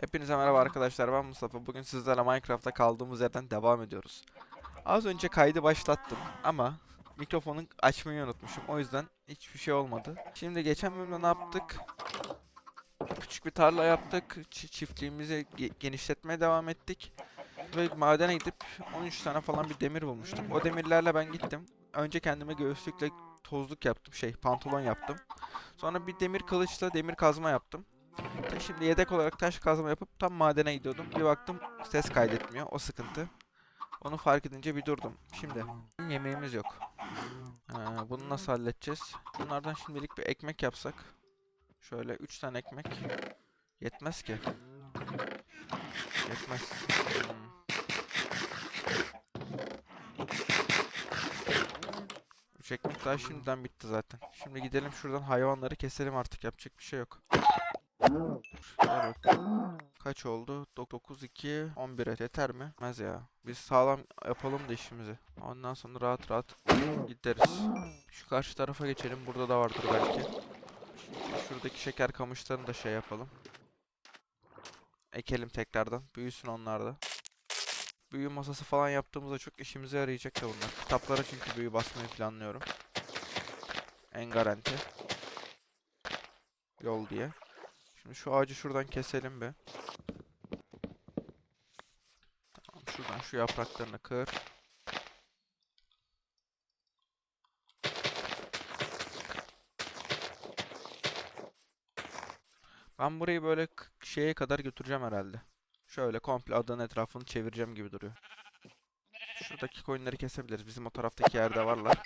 Hepinize merhaba arkadaşlar ben Mustafa. Bugün sizlerle Minecraft'ta kaldığımız yerden devam ediyoruz. Az önce kaydı başlattım ama mikrofonu açmayı unutmuşum. O yüzden hiçbir şey olmadı. Şimdi geçen bölümde ne yaptık? Küçük bir tarla yaptık. Çiftliğimizi ge- genişletmeye devam ettik. Ve madene gidip 13 tane falan bir demir bulmuştum. O demirlerle ben gittim. Önce kendime göğüslükle tozluk yaptım. Şey pantolon yaptım. Sonra bir demir kılıçla demir kazma yaptım. Ta- Şimdi yedek olarak taş kazma yapıp tam madene gidiyordum. Bir baktım ses kaydetmiyor. O sıkıntı. Onu fark edince bir durdum. Şimdi yemeğimiz yok. Ha, bunu nasıl halledeceğiz? Bunlardan şimdilik bir ekmek yapsak. Şöyle 3 tane ekmek. Yetmez ki. Yetmez. Hmm. Üç ekmek daha şimdiden bitti zaten. Şimdi gidelim şuradan hayvanları keselim artık yapacak bir şey yok. Kaç oldu? 9, 2, 11 et. Yeter mi? Yetmez ya. Biz sağlam yapalım da işimizi. Ondan sonra rahat rahat gideriz. Şu karşı tarafa geçelim. Burada da vardır belki. Şuradaki şeker kamışlarını da şey yapalım. Ekelim tekrardan. Büyüsün onlar da. Büyü masası falan yaptığımızda çok işimize yarayacak da bunlar. Kitaplara çünkü büyü basmayı planlıyorum. En garanti. Yol diye. Şimdi şu ağacı şuradan keselim be. Tamam şuradan şu yapraklarını kır. Ben burayı böyle şeye kadar götüreceğim herhalde. Şöyle komple adanın etrafını çevireceğim gibi duruyor. Şuradaki koyunları kesebiliriz. Bizim o taraftaki yerde varlar.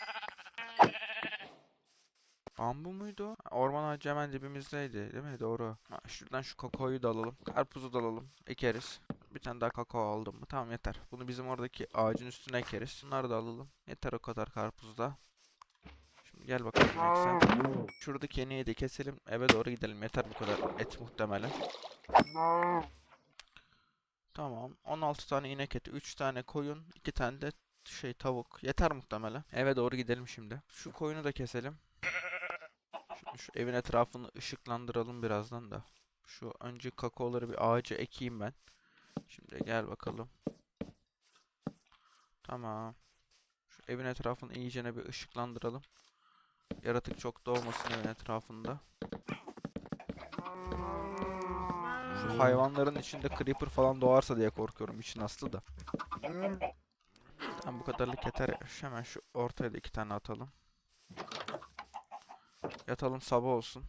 Bambu muydu? Orman ağacı hemen dibimizdeydi değil mi? Doğru. Ha, şuradan şu kakaoyu da alalım. Karpuzu da alalım. Ekeriz. Bir tane daha kakao aldım mı? Tamam yeter. Bunu bizim oradaki ağacın üstüne ekeriz. Bunları da alalım. Yeter o kadar karpuz da. Şimdi gel bakalım sen. Şuradaki yeniyi de keselim. Eve doğru gidelim. Yeter bu kadar et muhtemelen. Tamam. 16 tane inek eti, 3 tane koyun, 2 tane de şey tavuk. Yeter muhtemelen. Eve doğru gidelim şimdi. Şu koyunu da keselim. Şu evin etrafını ışıklandıralım birazdan da. Şu önce kakaoları bir ağaca ekeyim ben. Şimdi gel bakalım. Tamam. Şu evin etrafını iyicene bir ışıklandıralım. Yaratık çok doğmasın evin etrafında. Şu hayvanların içinde creeper falan doğarsa diye korkuyorum için aslı da. Tamam bu kadarlık yeter. Hemen şu ortaya da iki tane atalım. Yatalım sabah olsun.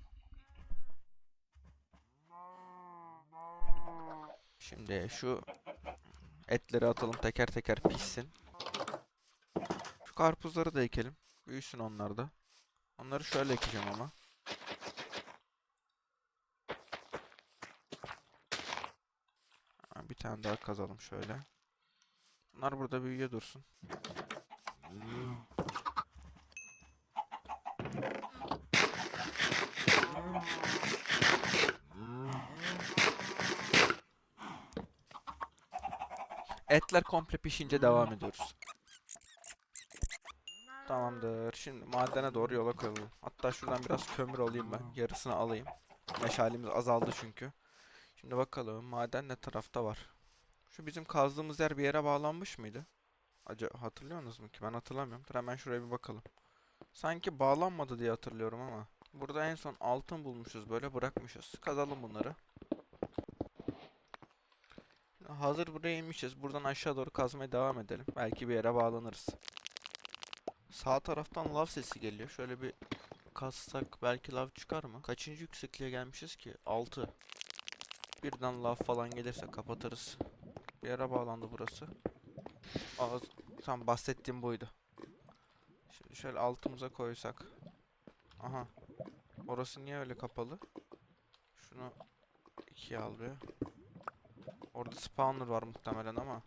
Şimdi şu etleri atalım teker teker pişsin. Şu karpuzları da ekelim. Büyüsün onlar da. Onları şöyle ekeceğim ama. Bir tane daha kazalım şöyle. Bunlar burada büyüye dursun. Etler komple pişince devam ediyoruz. Tamamdır. Şimdi madene doğru yola koyalım. Hatta şuradan biraz kömür alayım ben. Yarısını alayım. Meşalemiz azaldı çünkü. Şimdi bakalım maden ne tarafta var. Şu bizim kazdığımız yer bir yere bağlanmış mıydı? Acaba hatırlıyorsunuz mu ki? Ben hatırlamıyorum. Dur hemen şuraya bir bakalım. Sanki bağlanmadı diye hatırlıyorum ama. Burada en son altın bulmuşuz böyle bırakmışız. Kazalım bunları. Hazır buraya inmişiz. Buradan aşağı doğru kazmaya devam edelim. Belki bir yere bağlanırız. Sağ taraftan lav sesi geliyor. Şöyle bir kazsak belki lav çıkar mı? Kaçıncı yüksekliğe gelmişiz ki? 6. Birden lav falan gelirse kapatırız. Bir yere bağlandı burası. Aa, tam bahsettiğim buydu. Şimdi şöyle altımıza koysak. Aha. Orası niye öyle kapalı? Şunu ikiye al bir. Orada spawner var muhtemelen ama.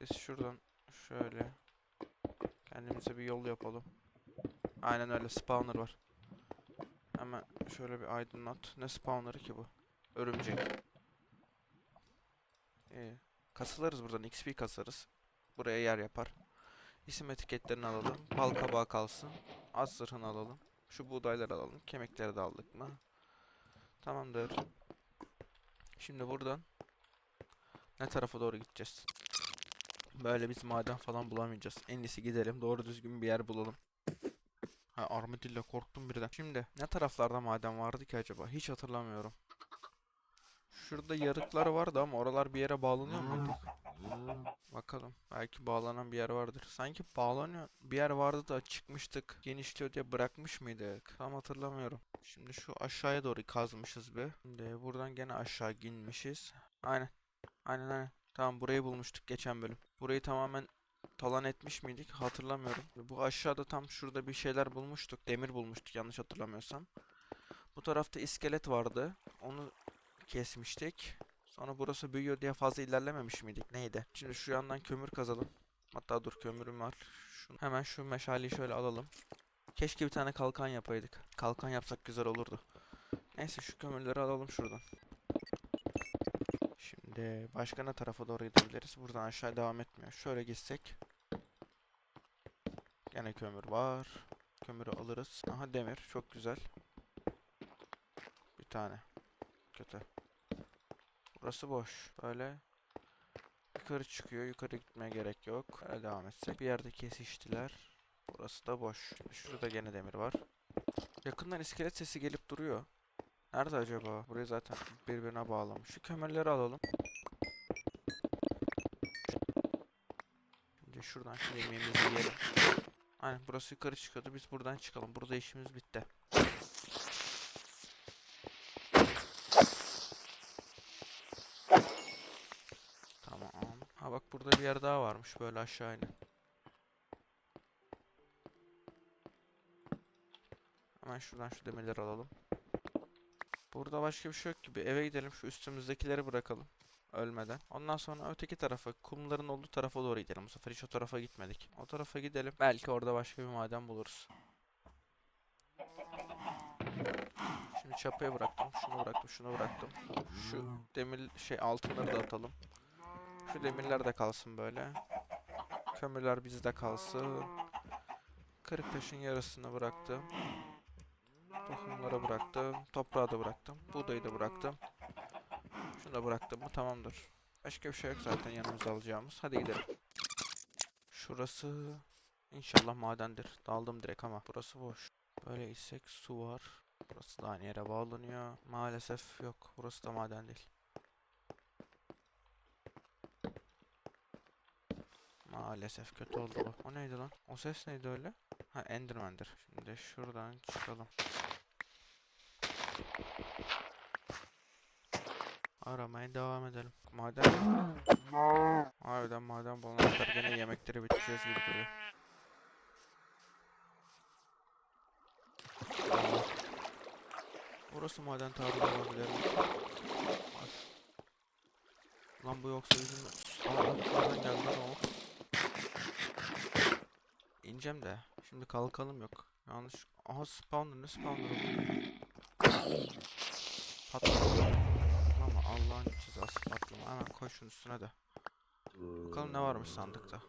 Biz şuradan şöyle kendimize bir yol yapalım. Aynen öyle spawner var. Hemen şöyle bir aydınlat. Ne spawner'ı ki bu? Örümcek. İyi. Kasılırız buradan. XP kasarız. Buraya yer yapar. İsim etiketlerini alalım. Bal kabağı kalsın. Az zırhını alalım. Şu buğdayları alalım. Kemikleri de aldık mı? Tamamdır. Şimdi buradan ne tarafa doğru gideceğiz? Böyle biz maden falan bulamayacağız. En iyisi gidelim doğru düzgün bir yer bulalım. Ha armadillo korktum birden. Şimdi ne taraflarda maden vardı ki acaba? Hiç hatırlamıyorum. Şurada yarıklar vardı ama oralar bir yere bağlanıyor muydu? Bakalım. Belki bağlanan bir yer vardır. Sanki bağlanıyor. Bir yer vardı da çıkmıştık. Genişliyor diye bırakmış mıydık? Tam hatırlamıyorum. Şimdi şu aşağıya doğru kazmışız bir. Şimdi buradan gene aşağı inmişiz. Aynen. Aynen aynen. Tamam burayı bulmuştuk geçen bölüm. Burayı tamamen talan etmiş miydik? Hatırlamıyorum. Bu aşağıda tam şurada bir şeyler bulmuştuk. Demir bulmuştuk yanlış hatırlamıyorsam. Bu tarafta iskelet vardı. Onu kesmiştik. Sonra burası büyüyor diye fazla ilerlememiş miydik? Neydi? Şimdi şu yandan kömür kazalım. Hatta dur kömürüm var. Şunu, hemen şu meşaleyi şöyle alalım. Keşke bir tane kalkan yapaydık. Kalkan yapsak güzel olurdu. Neyse şu kömürleri alalım şuradan. Şimdi başka ne tarafa doğru gidebiliriz? Buradan aşağı devam etmiyor. Şöyle gitsek. Gene kömür var. Kömürü alırız. Aha demir. Çok güzel. Bir tane. Kötü. Burası boş. Böyle yukarı çıkıyor. Yukarı gitmeye gerek yok. Böyle devam etsek. Bir yerde kesiştiler. Burası da boş. Şurada gene demir var. Yakından iskelet sesi gelip duruyor. Nerede acaba? Burayı zaten birbirine bağlamış. Şu kömürleri alalım. Şimdi şuradan şu yemeğimizi yiyelim. Aynen burası yukarı çıkıyordu. Biz buradan çıkalım. Burada işimiz bitti. Tamam. Ha bak burada yer daha varmış. Böyle aşağı inin. Hemen şuradan şu demirleri alalım. Burada başka bir şey yok gibi. Eve gidelim şu üstümüzdekileri bırakalım. Ölmeden. Ondan sonra öteki tarafa, kumların olduğu tarafa doğru gidelim. Bu sefer hiç o tarafa gitmedik. O tarafa gidelim. Belki orada başka bir maden buluruz. Şimdi çapayı bıraktım. Şunu bıraktım. Şunu bıraktım. Şu demir şey altınları da atalım. Şu demirler de kalsın böyle. Kömürler bizde kalsın. Kırık taşın yarısını bıraktım. Tohumları bıraktım. Toprağı da bıraktım. Buğdayı da bıraktım. Şunu da bıraktım mı tamamdır. Başka bir şey yok zaten yanımıza alacağımız. Hadi gidelim. Şurası inşallah madendir. Daldım direkt ama burası boş. Böyle isek su var. Burası da aynı yere bağlanıyor. Maalesef yok. Burası da maden değil. Maalesef kötü oldu bu. O neydi lan? O ses neydi öyle? Ha Enderman'dir. Şimdi şuradan çıkalım. Aramaya devam edelim. Maden Harbiden maden bulana kadar gene yemekleri bitireceğiz gibi duruyor. Burası maden tarihi olabilir? Bak. Lan bu yoksa bizim... Aa nereden geldi lan o? İneceğim de. Şimdi kalkalım yok. Yanlış. Aha spawner ne spawner bu? Patladı. Ama Allah'ın cezası patlama. Hemen koy şunun üstüne de. Bakalım ne varmış sandıkta.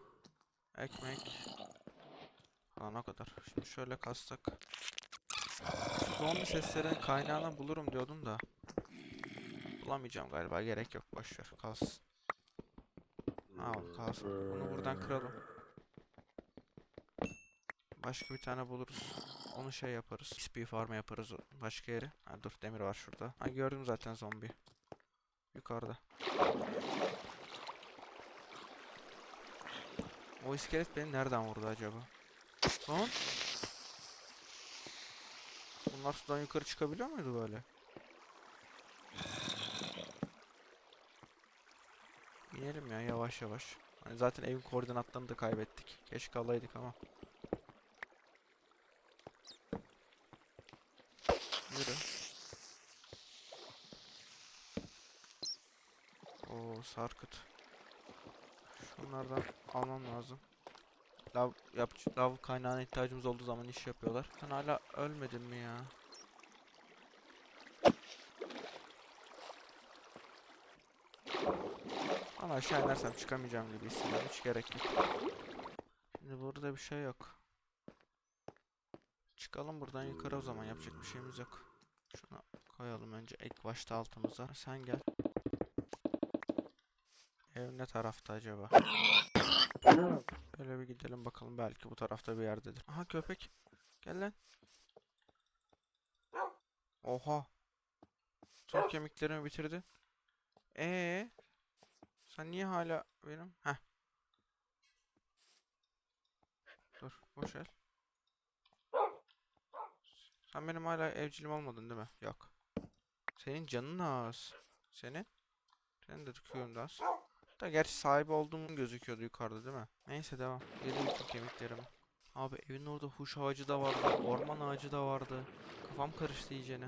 Ekmek. Falan o kadar. Şimdi şöyle kastak. Zombi seslerin kaynağını bulurum diyordum da. Bulamayacağım galiba. Gerek yok. Boşver. Kalsın. Al kalsın. Bunu buradan kıralım. Başka bir tane buluruz. Onu şey yaparız. XP farm yaparız başka yere. Ha dur demir var şurada. Ha gördüm zaten zombi. Yukarıda. O iskelet beni nereden vurdu acaba? Lan? Bunlar sudan yukarı çıkabiliyor muydu böyle? İnelim ya yavaş yavaş. Hani zaten evin koordinatlarını da kaybettik. Keşke alaydık ama. Sarkıt. Şunlardan almam lazım. Lav, yap, lav kaynağına ihtiyacımız olduğu zaman iş yapıyorlar. Sen hala ölmedin mi ya? Ama aşağı inersem çıkamayacağım gibi hissediyorum. Hiç gerek yok. Şimdi burada bir şey yok. Çıkalım buradan yukarı o zaman. Yapacak bir şeyimiz yok. Şunu koyalım önce ilk başta altımıza. Sen gel. Ev ne tarafta acaba? Böyle bir gidelim bakalım belki bu tarafta bir yerdedir. Aha köpek. Gel lan. Oha. Tüm kemiklerimi bitirdin. Ee, sen niye hala benim? Heh. Dur, boş ver. Sen benim hala evcilim olmadın değil mi? Yok. Senin canın az. Senin? Senin de da az. Da gerçi sahibi olduğum gözüküyordu yukarıda değil mi? Neyse devam. Yedim bütün kemiklerimi. Abi evin orada huş ağacı da vardı. Orman ağacı da vardı. Kafam karıştı iyicene.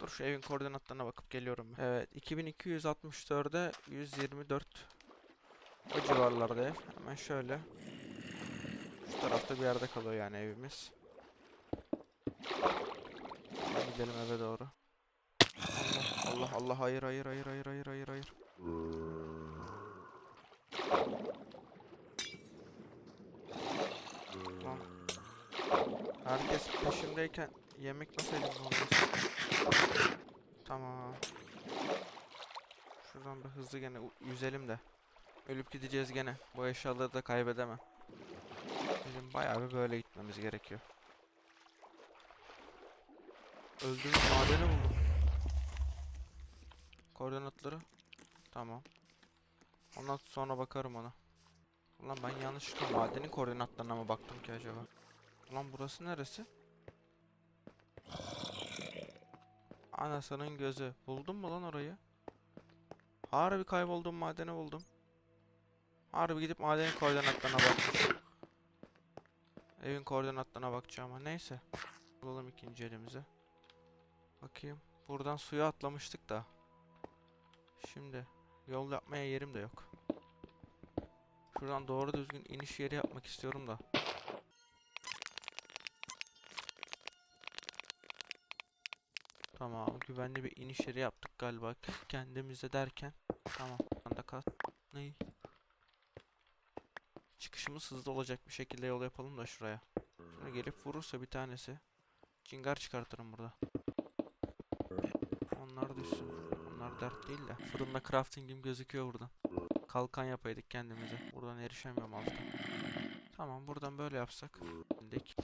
Dur şu evin koordinatlarına bakıp geliyorum ben. Evet 2264'e 124 o civarlarda ev. Hemen şöyle. Şu tarafta bir yerde kalıyor yani evimiz. Gidelim eve doğru. Allah Allah hayır hayır hayır hayır hayır hayır hayır. Lan. Herkes peşimdeyken yemek nasıl elimde olmaz? Tamam. Şuradan bir hızlı gene yüzelim de. Ölüp gideceğiz gene. Bu eşyaları da kaybedemem. Bizim bayağı bir böyle gitmemiz gerekiyor. Öldüğümüz madeni buldum. Koordinatları. Tamam. Ondan sonra bakarım ona. Ulan ben yanlışlıkla madenin koordinatlarına mı baktım ki acaba? Ulan burası neresi? Anasının gözü. Buldun mu lan orayı? Harbi kaybolduğum madeni buldum. Harbi gidip madenin koordinatlarına bakmış. Evin koordinatlarına bakacağım ama neyse. Bulalım ikinci elimize. Bakayım. Buradan suya atlamıştık da. Şimdi yol yapmaya yerim de yok. Şuradan doğru düzgün iniş yeri yapmak istiyorum da. Tamam, güvenli bir iniş yeri yaptık galiba kendimize derken. Tamam, anda. Ney? Çıkışımız hızlı olacak bir şekilde yol yapalım da şuraya. Şimdi gelip vurursa bir tanesi. Cingar çıkartırım burada. Onlar düşsün. Onlar dert değil de. Fırında crafting'im gözüküyor buradan. Kalkan yapaydık kendimize. Buradan erişemiyorum alttan. Tamam buradan böyle yapsak. Dik.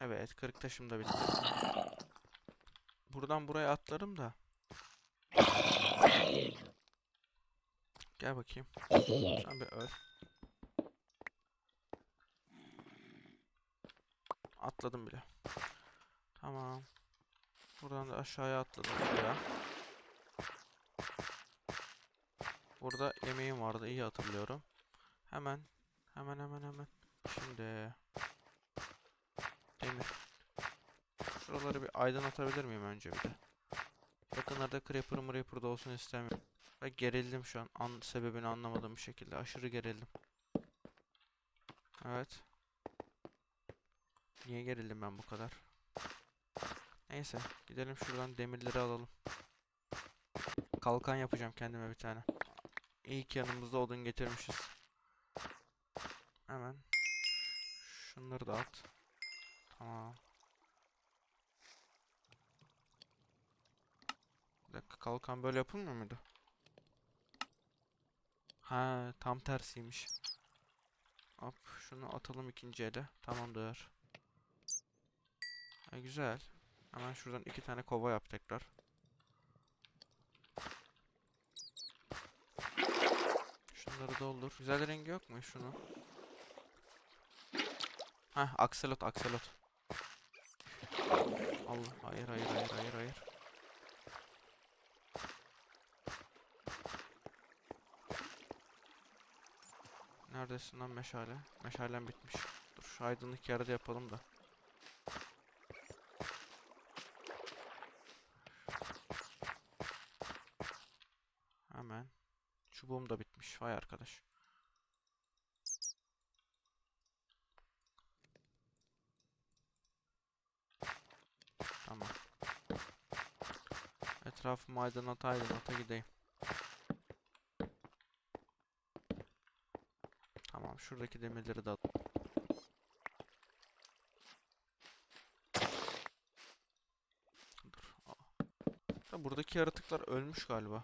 Evet kırık taşım da bitti. Buradan buraya atlarım da. Gel bakayım. Sen bir öl. Atladım bile. Tamam. Buradan da aşağıya atladım şuraya. Burada yemeğim vardı iyi hatırlıyorum. Hemen hemen hemen hemen. Şimdi demir. Şuraları bir aydınlatabilir miyim önce bir de? Yakınlarda creeper mreeper da olsun istemiyorum. Ve gerildim şu an. An sebebini anlamadığım bir şekilde. Aşırı gerildim. Evet. Niye gerildim ben bu kadar? Neyse. Gidelim şuradan demirleri alalım. Kalkan yapacağım kendime bir tane. İyi ki yanımızda odun getirmişiz. Hemen. Şunları da at. Tamam. Bir dakika kalkan böyle yapılmıyor muydu? Ha tam tersiymiş. Hop şunu atalım ikinci ele. Tamamdır. E, güzel. Hemen şuradan iki tane kova yap tekrar. Şunları doldur. Güzel rengi yok mu şunu? Heh akselot akselot. Allah hayır hayır hayır hayır hayır. Neredesin lan meşale? Meşalem bitmiş. Dur şu aydınlık yerde yapalım da. Hemen. Çubuğum da bitmiş. Vay arkadaş. Tamam. Etrafımı aydınlata aydınlata gideyim. Tamam şuradaki demirleri de at. Dur. aa. Ya buradaki yaratıklar ölmüş galiba.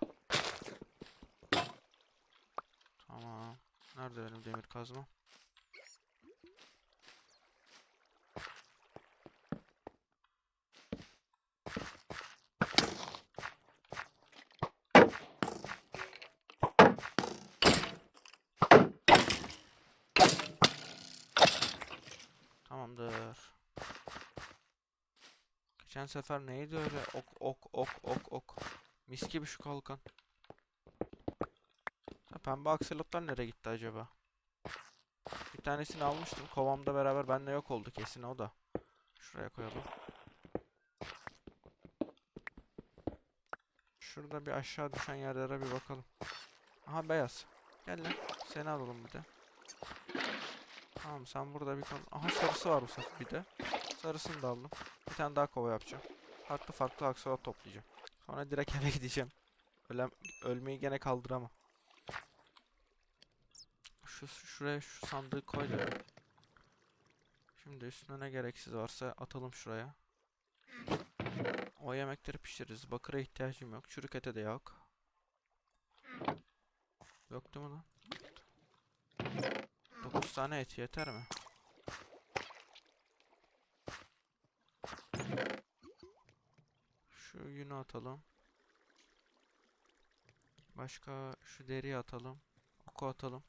Tamam. Nerede demir kazma? Tamamdır. Geçen sefer neydi öyle ok ok ok ok ok. Mis gibi şu kalkan. Pembe akselotlar nereye gitti acaba? Bir tanesini almıştım. Kovamda beraber benimle yok oldu kesin o da. Şuraya koyalım. Şurada bir aşağı düşen yerlere bir bakalım. Aha beyaz. Gel lan. Seni alalım bir de. Tamam sen burada bir konu... Aha sarısı var bu sefer bir de. Sarısını da aldım. Bir tane daha kova yapacağım. Farklı farklı aksesuar toplayacağım. Sonra direkt eve gideceğim. Ölem ölmeyi gene kaldıramam. Şu şuraya şu sandığı koy da. Şimdi üstüne ne gereksiz varsa atalım şuraya. O yemekleri pişiririz. Bakıra ihtiyacım yok. Çürük de yok. Yok değil mi lan? 9 tane et yeter mi? Şu yünü atalım. Başka şu deriyi atalım. Oku atalım.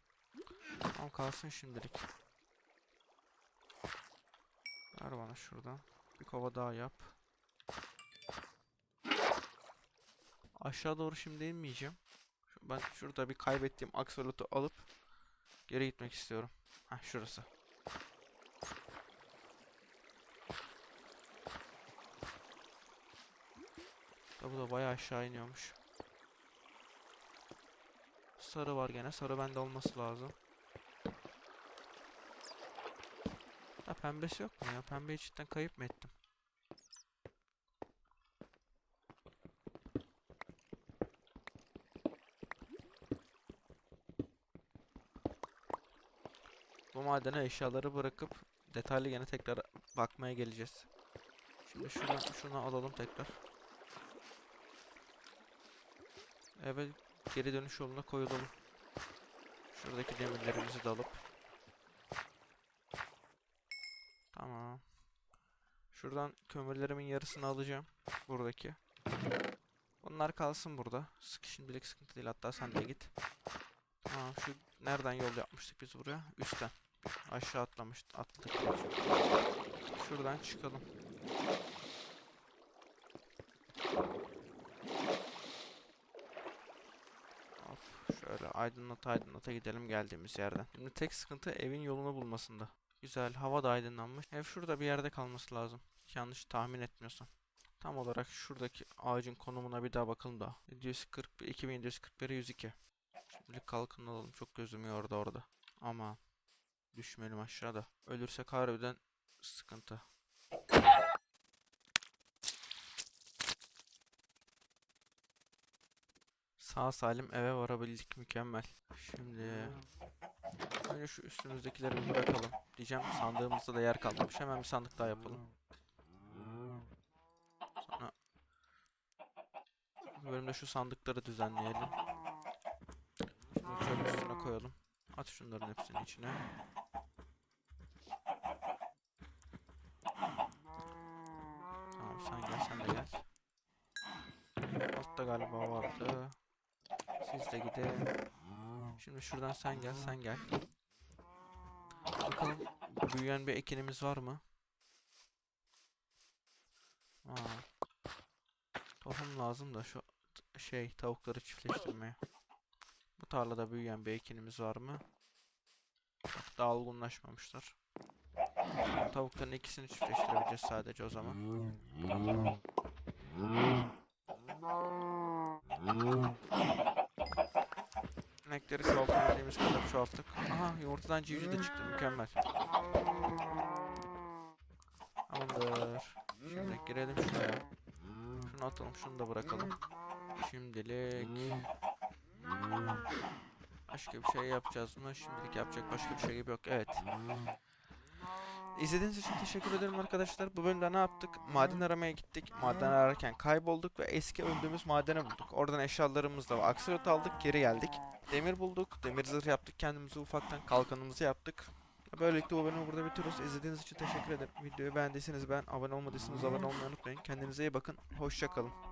Tamam kalsın şimdilik. Ver bana şuradan. Bir kova daha yap. Aşağı doğru şimdi inmeyeceğim. Ben şurada bir kaybettiğim aksolotu alıp geri gitmek istiyorum. Heh şurası. Bu da bayağı aşağı iniyormuş. Sarı var gene. Sarı bende olması lazım. Pembesi yok mu ya? Pembeyi cidden kayıp mı ettim? Bu madene eşyaları bırakıp detaylı gene tekrar bakmaya geleceğiz. Şimdi şuradan şunu alalım tekrar. Eve geri dönüş yoluna koyulalım. Şuradaki demirlerimizi de alıp. Tamam. Şuradan kömürlerimin yarısını alacağım. Buradaki. Bunlar kalsın burada. Sık şimdilik sıkıntı değil. Hatta sen de git. Tamam şu nereden yol yapmıştık biz buraya? Üstten. Aşağı atlamıştık. Atladık. Şuradan çıkalım. Of, şöyle aydınlata aydınlata gidelim geldiğimiz yerden. Şimdi tek sıkıntı evin yolunu bulmasında. Güzel, hava da aydınlanmış. Ev şurada bir yerde kalması lazım. Yanlış tahmin etmiyorsam. Tam olarak şuradaki ağacın konumuna bir daha bakalım da. 740, 2741, 102. Şimdilik kalkın alalım. Çok gözüm yordu orada. Ama düşmeyelim aşağıda. Ölürsek harbiden sıkıntı. Sağ salim eve varabildik mükemmel. Şimdi önce şu üstümüzdekileri bir bırakalım. Diyeceğim sandığımızda da yer kalmamış. Hemen bir sandık daha yapalım. Sonra bu bölümde şu sandıkları düzenleyelim. Şimdi çöp üstüne koyalım. At şunların hepsini içine. Tamam sen gel sen de gel. Altta galiba vardı. Siz de gidin. Şimdi şuradan sen gel sen gel. Bakalım büyüyen bir ekinimiz var mı? Aa. Tohum lazım da şu şey tavukları çiftleştirmeye. Bu tarlada büyüyen bir ekinimiz var mı? Bak, daha olgunlaşmamışlar. Bu Tavukların ikisini çiftleştirebileceğiz sadece o zaman. İnekleri çoğaltabildiğimiz kadar çoğalttık. Aha yumurtadan civciv de çıktı mükemmel. Tamamdır. Şimdi girelim şuraya. Şunu atalım şunu da bırakalım. Şimdilik. Başka bir şey yapacağız mı? Şimdilik yapacak başka bir şey yok. Evet. İzlediğiniz için teşekkür ederim arkadaşlar. Bu bölümde ne yaptık? Maden aramaya gittik. Maden ararken kaybolduk ve eski öldüğümüz madene bulduk. Oradan eşyalarımızla ve aksolot aldık, geri geldik. Demir bulduk, demir zırh yaptık kendimize ufaktan, kalkanımızı yaptık. Böylelikle bu bölümü burada bitiriyoruz. İzlediğiniz için teşekkür ederim. Videoyu beğendiyseniz ben, abone olmadıysanız abone olmayı unutmayın. Kendinize iyi bakın. Hoşçakalın.